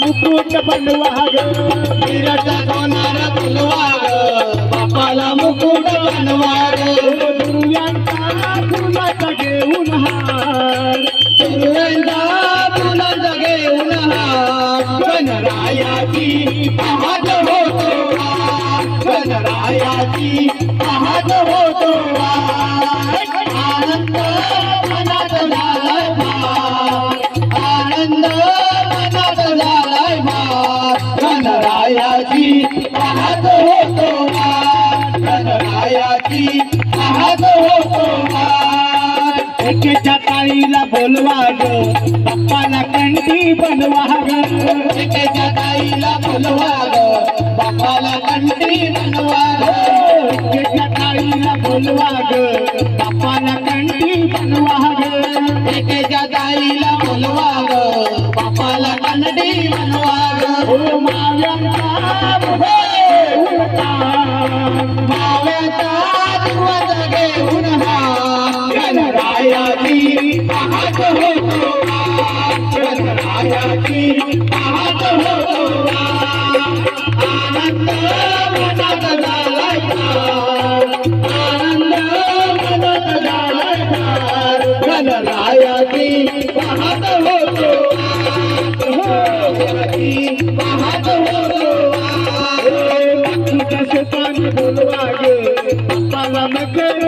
मुकुट बनवा ग नीरजचा सोनार बनवा बापाला मुकुट बनवा ग फुलाचा हार. दुर्गंधा फुलं घेऊन गणरायाची होतो गणरायाची होतो आनंद मनात झालाय फार आनंद मनात झालाय फार गणरायाची पाहत होतो एकेच्या ताईला बोलवा ग बाप्पाला कंठी बनवा ग एकेच्या ताईला बोलवा ग कंठी बनवा ग ताईला बोलवा ग बाप्पाला कंठी बनवा ग ताईला बोलवा ग कंठी बनवा ग माव्यांचा मुहे गणरायाची पाहत होतो हा. गणरायाची पाहत होतो आनंद मनात झालाय आनंद मनात झालाय फार. पाहत होतो पाहत होतो हा. कसं बोलवा ग बाप्पाला मकर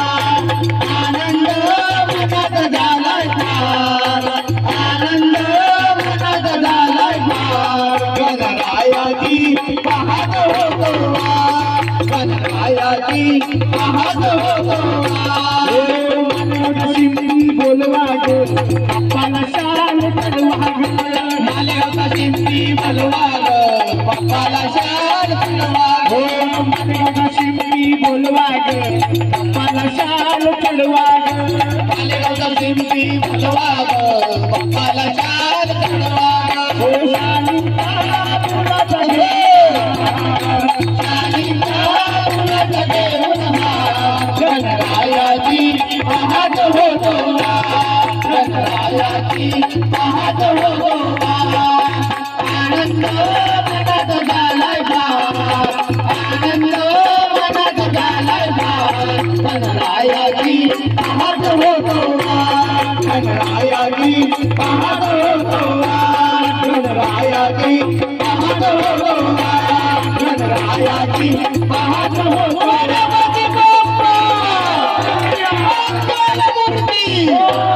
गणरायाची पाहत होतो. गणरायाची पाहत होतो बोलवा बाप्पाला शाल चढवा शिंपी बलवा बाप्पाला शाल हो शिंपी बोलवा चढवा शिंपी बलवा शाल गणरायाची पाहत होतो हा. गणरायाची पाहत होतो हा. आनंद मनात झालाय फार. आनंद मनात झालाय फार. गणरायाची पाहत होतो हा. गणरायाची पाहत होतो हा. गणरायाची पाहत होतो हा. गणरायाची पाहत होतो गणपती Hey!